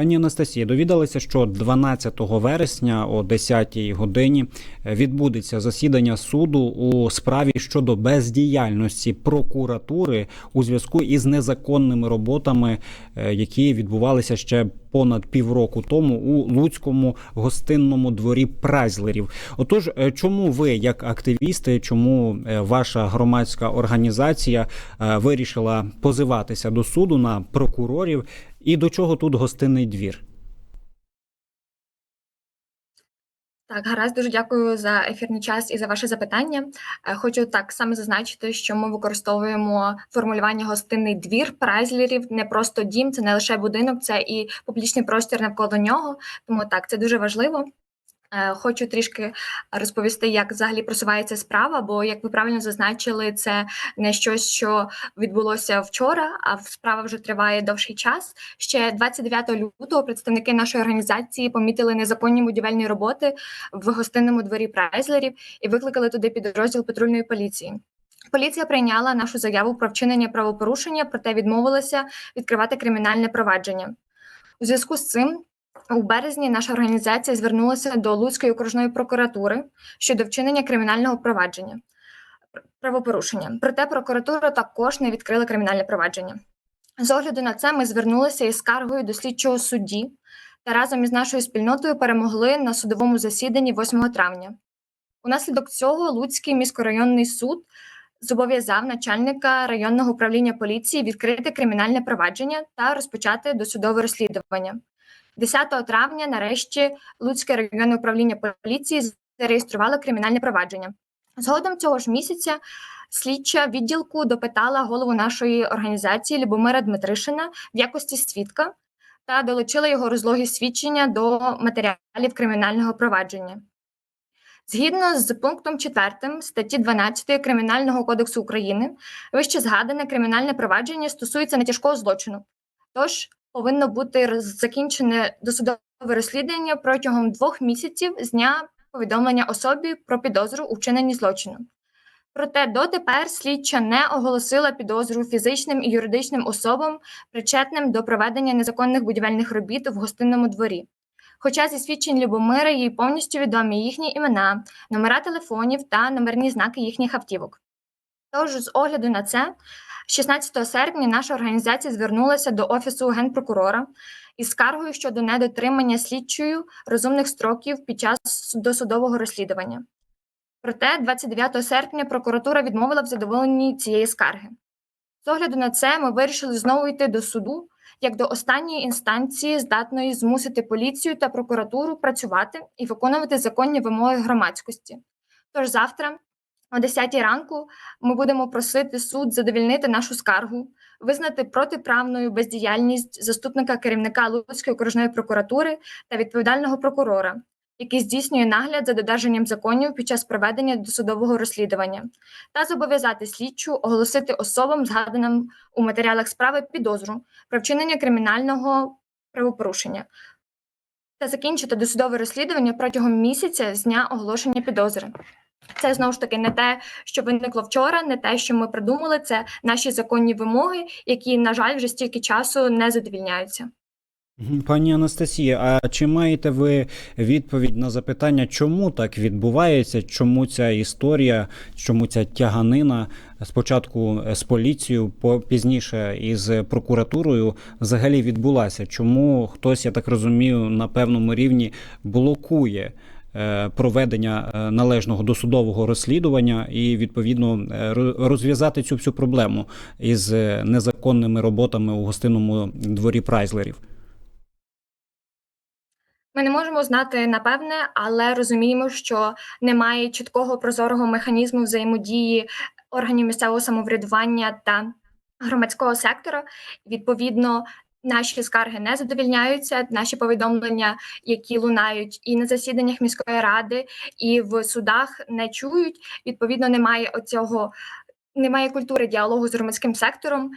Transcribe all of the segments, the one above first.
Пані Анастасія, довідалися, що 12 вересня о 10 годині відбудеться засідання суду у справі щодо бездіяльності прокуратури у зв'язку із незаконними роботами, е, які відбувалися ще понад півроку тому у Луцькому гостинному дворі Прайзлерів. Отож, е, чому ви, як активісти, чому е, ваша громадська організація е, вирішила позиватися до суду на прокурорів? І до чого тут гостинний двір? Так, гаразд, дуже дякую за ефірний час і за ваше запитання. Е, Хочу так саме зазначити, що ми використовуємо формулювання гостинний двір прайзлерів, не просто дім, це не лише будинок, це і публічний простір навколо нього. Тому так, це дуже важливо. Е, Хочу трішки розповісти, як взагалі просувається справа, бо, як ви правильно зазначили, це не щось, що відбулося вчора, а справа вже триває довший час. Ще 29 лютого представники нашої організації помітили незаконні будівельні роботи в гостинному дворі Прайзлерів і викликали туди підрозділ патрульної поліції. Поліція прийняла нашу заяву про вчинення правопорушення, проте відмовилася відкривати кримінальне провадження. У зв'язку з цим у березні наша організація звернулася до Луцької окружної прокуратури щодо вчинення кримінального провадження правопорушення. Проте прокуратура також не відкрила кримінальне провадження. З огляду на це ми звернулися із скаргою до слідчого судді та разом із нашою спільнотою перемогли на судовому засіданні 8 травня. Унаслідок цього Луцький міськорайонний суд зобов'язав начальника районного управління поліції відкрити кримінальне провадження та розпочати досудове розслідування. 10 травня, нарешті, Луцьке районне управління поліції зареєструвало кримінальне провадження. Згодом цього ж місяця слідча відділку допитала голову нашої організації Любомира Дмитришина в якості свідка та долучила його розлоги свідчення до матеріалів кримінального провадження. Згідно з пунктом 4 статті 12 Кримінального кодексу України, вище згадане кримінальне провадження стосується нетяжкого злочину. Тож повинно бути закінчене досудове розслідування протягом двох місяців з дня повідомлення особі про підозру у вчиненні злочину. Проте дотепер слідча не оголосила підозру фізичним і юридичним особам, причетним до проведення незаконних будівельних робіт в гостинному дворі. Хоча зі свідчень Любомира їй повністю відомі їхні імена, номера телефонів та номерні знаки їхніх автівок. Тож, з огляду на це, 16 серпня наша організація звернулася до Офісу генпрокурора із скаргою щодо недотримання слідчою розумних строків під час досудового розслідування. Проте 29 серпня прокуратура відмовила в задоволенні цієї скарги. З огляду на це ми вирішили знову йти до суду як до останньої інстанції, здатної змусити поліцію та прокуратуру працювати і виконувати законні вимоги громадськості. Тож завтра, о 10 ранку, ми будемо просити суд задовільнити нашу скаргу, визнати протиправною бездіяльність заступника керівника Луцької окружної прокуратури та відповідального прокурора, який здійснює нагляд за додержанням законів під час проведення досудового розслідування, та зобов'язати слідчу оголосити особам, згаданим у матеріалах справи, підозру про вчинення кримінального правопорушення та закінчити досудове розслідування протягом місяця з дня оголошення підозри. Це знову ж таки не те, що виникло вчора, не те, що ми придумали. Це наші законні вимоги, які, на жаль, вже стільки часу не задовільняються. Пані Анастасія, а чи маєте ви відповідь на запитання, чому так відбувається? Чому ця історія, чому ця тяганина спочатку з поліцією, по пізніше із прокуратурою взагалі відбулася? Чому хтось, я так розумію, на певному рівні блокує? Е, Проведення е, належного досудового розслідування і відповідно е, ро- розв'язати цю всю проблему із незаконними роботами у гостинному дворі Прайзлерів. Ми не можемо знати напевне, але розуміємо, що немає чіткого прозорого механізму взаємодії органів місцевого самоврядування та громадського сектора. Відповідно, наші скарги не задовільняються. Наші повідомлення, які лунають і на засіданнях міської ради, і в судах, не чують. Відповідно, немає оцього. Немає культури діалогу з громадським сектором,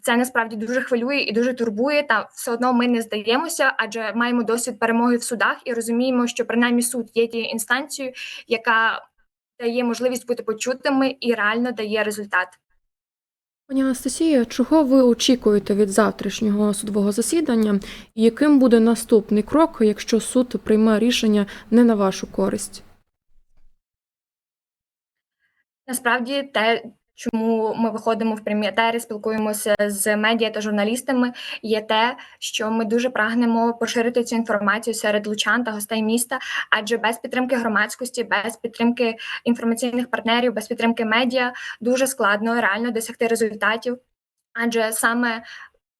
це насправді дуже хвилює і дуже турбує. Та все одно ми не здаємося, адже маємо досвід перемоги в судах і розуміємо, що принаймні суд є тією інстанцією, яка дає можливість бути почутими і реально дає результат. Пані Анастасія, чого ви очікуєте від завтрашнього судового засідання, і яким буде наступний крок, якщо суд прийме рішення не на вашу користь? Насправді, те, чому ми виходимо в прямі етери, спілкуємося з медіа та журналістами, є те, що ми дуже прагнемо поширити цю інформацію серед лучан та гостей міста, адже без підтримки громадськості, без підтримки інформаційних партнерів, без підтримки медіа дуже складно реально досягти результатів. Адже саме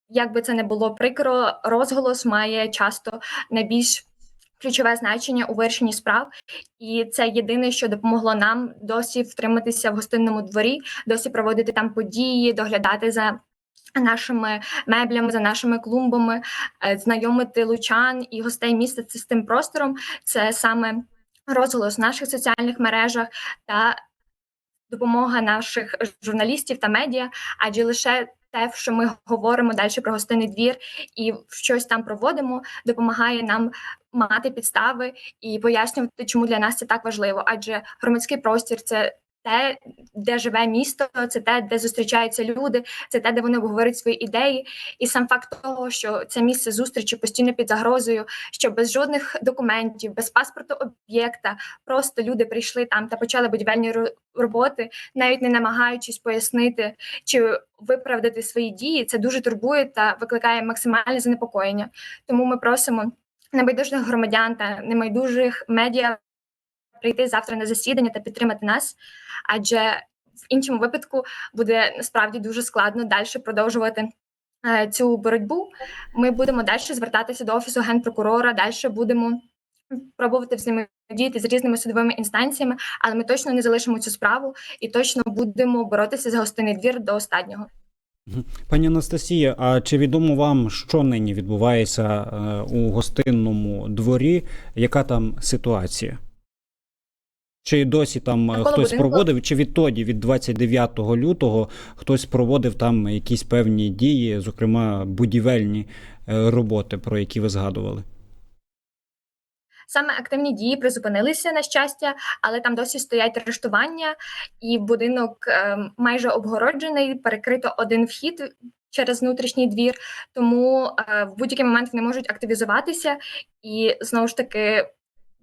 як би це не було прикро, розголос має часто найбільш ключове значення у вирішенні справ, і це єдине, що допомогло нам досі втриматися в гостинному дворі, досі проводити там події, доглядати за. Нашими меблями, за нашими клумбами, е, знайомити лучан і гостей міста з тим простором, це саме розголос в наших соціальних мережах та допомога наших журналістів та медіа, адже лише те, що ми говоримо далі про гостинний двір і щось там проводимо, допомагає нам мати підстави і пояснювати, чому для нас це так важливо. Адже громадський простір це те, де живе місто, це те, де зустрічаються люди, це те, де вони обговорюють свої ідеї. І сам факт того, що це місце зустрічі постійно під загрозою, що без жодних документів, без паспорту об'єкта, просто люди прийшли там та почали будівельні ро- роботи, навіть не намагаючись пояснити чи виправдати свої дії, це дуже турбує та викликає максимальне занепокоєння. Тому ми просимо небайдужих громадян та небайдужих медіа прийти завтра на засідання та підтримати нас, адже в іншому випадку буде насправді дуже складно далі продовжувати. е, Цю боротьбу ми будемо далі звертатися до офісу генпрокурора, далі будемо пробувати взаємодіяти з різними судовими інстанціями, але ми точно не залишимо цю справу і точно будемо боротися за гостинний двір до останнього. Пані Анастасія, а чи відомо вам, що нині відбувається е, у гостинному дворі? Яка там ситуація? Чи досі там е, Навколо хтось будинку. проводив, чи відтоді, від 29 лютого, хтось проводив там якісь певні дії, зокрема будівельні е, роботи, про які ви згадували? Саме активні дії призупинилися на щастя, але там досі стоять арештування, і будинок е, майже обгороджений, перекрито один вхід через внутрішній двір. Тому е, в будь-який момент вони можуть активізуватися і знову ж таки.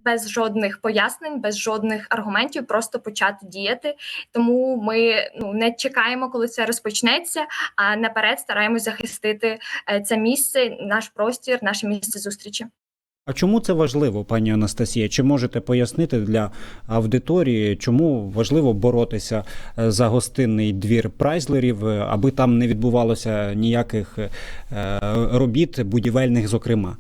Без жодних пояснень, без жодних аргументів, просто почати діяти. Тому ми ну не чекаємо, коли це розпочнеться, а наперед стараємось захистити е, це місце, наш простір, наше місце зустрічі. А чому це важливо, пані Анастасія? Чи можете пояснити для аудиторії, чому важливо боротися е, за гостинний двір прайзлерів, е, аби там не відбувалося ніяких робіт, будівельних, зокрема?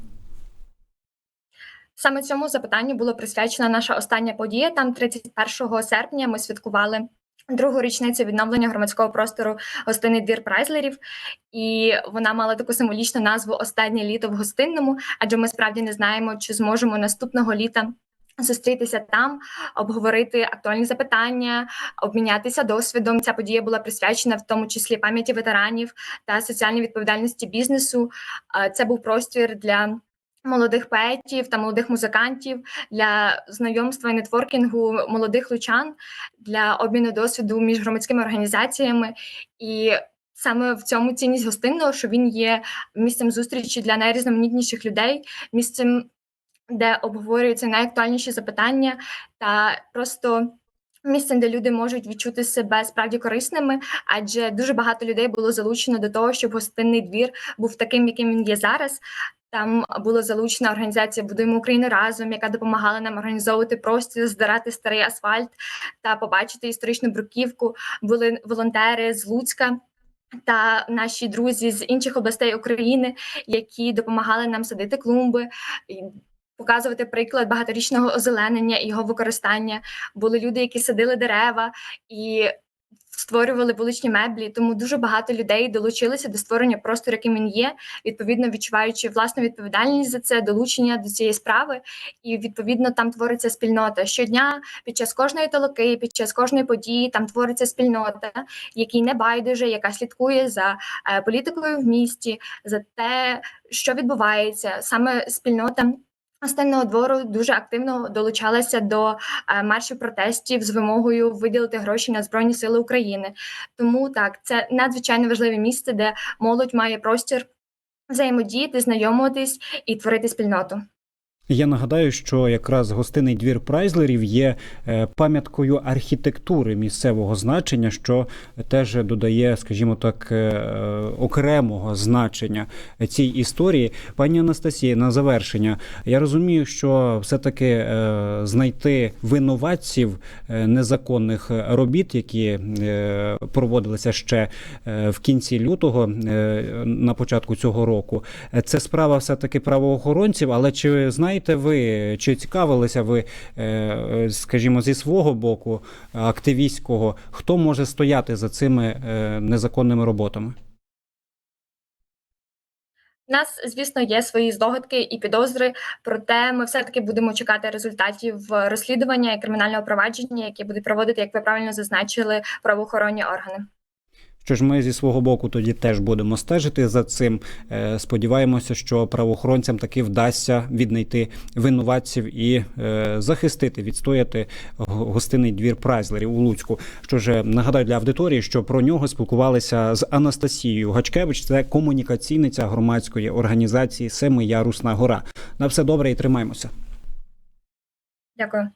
Саме цьому запитанню було присвячена наша остання подія. Там 31 серпня ми святкували другу річницю відновлення громадського простору гостинний двір прайзлерів, і вона мала таку символічну назву Останнє літо в гостинному, адже ми справді не знаємо, чи зможемо наступного літа. Зустрітися там, обговорити актуальні запитання, обмінятися досвідом. Ця подія була присвячена в тому числі пам'яті ветеранів та соціальній відповідальності бізнесу. Е, Це був простір для молодих поетів та молодих музикантів для знайомства і нетворкінгу молодих лучан для обміну досвіду між громадськими організаціями і. Саме в цьому цінність гостинного, що він є місцем зустрічі для найрізноманітніших людей, місцем, де обговорюються найактуальніші запитання, та просто місцем, де люди можуть відчути себе справді корисними, адже дуже багато людей було залучено до того, щоб гостинний двір був таким, яким він є зараз. Там була залучена організація Будуємо Україну разом, яка допомагала нам організовувати простір, здирати старий асфальт та побачити історичну бруківку. Були волонтери з Луцька. Та наші друзі з інших областей України, які допомагали нам садити клумби, показувати приклад багаторічного озеленення і його використання. Були люди, які садили дерева і створювали вуличні меблі. Тому дуже багато людей долучилися до створення простору, яким він є, відповідно відчуваючи власну відповідальність за це, долучення до цієї справи. І відповідно там твориться спільнота щодня. Під час кожної толоки, під час кожної події там твориться спільнота, якій не байдуже, яка слідкує за е, політикою в місті, за те, що відбувається, саме спільнота. Гостинного двору дуже активно долучалася до е, маршів протестів з вимогою виділити гроші на Збройні Сили України. Тому так, це надзвичайно важливе місце, де молодь має простір взаємодіяти, знайомитись і творити спільноту. Я нагадаю, що якраз гостинний двір прайзлерів є е, пам'яткою архітектури місцевого значення, що теж додає, скажімо так, е, окремого значення цій історії. Пані Анастасія, на завершення, я розумію, що все-таки е, знайти винуватців е, незаконних робіт, які е, проводилися ще е, в кінці лютого, е, на початку цього року, е, це справа все-таки правоохоронців. Але чи знаєте ви, чи цікавилися ви, е, скажімо, зі свого боку активістського, хто може стояти за цими е, незаконними роботами? У нас, звісно, є свої здогадки і підозри, проте ми все-таки будемо чекати результатів розслідування і кримінального провадження, які будуть проводити, як ви правильно зазначили, правоохоронні органи. Що ж, ми зі свого боку тоді теж будемо стежити за цим. Е, Сподіваємося, що правоохоронцям таки вдасться віднайти винуватців і е, захистити, відстояти гостинний двір прайзлерів у Луцьку. Що ж, е, нагадаю для аудиторії, що про нього спілкувалися з Анастасією Гачкевич, це комунікаційниця громадської організації Семиярусна гора. На все добре і тримаймося. Дякую.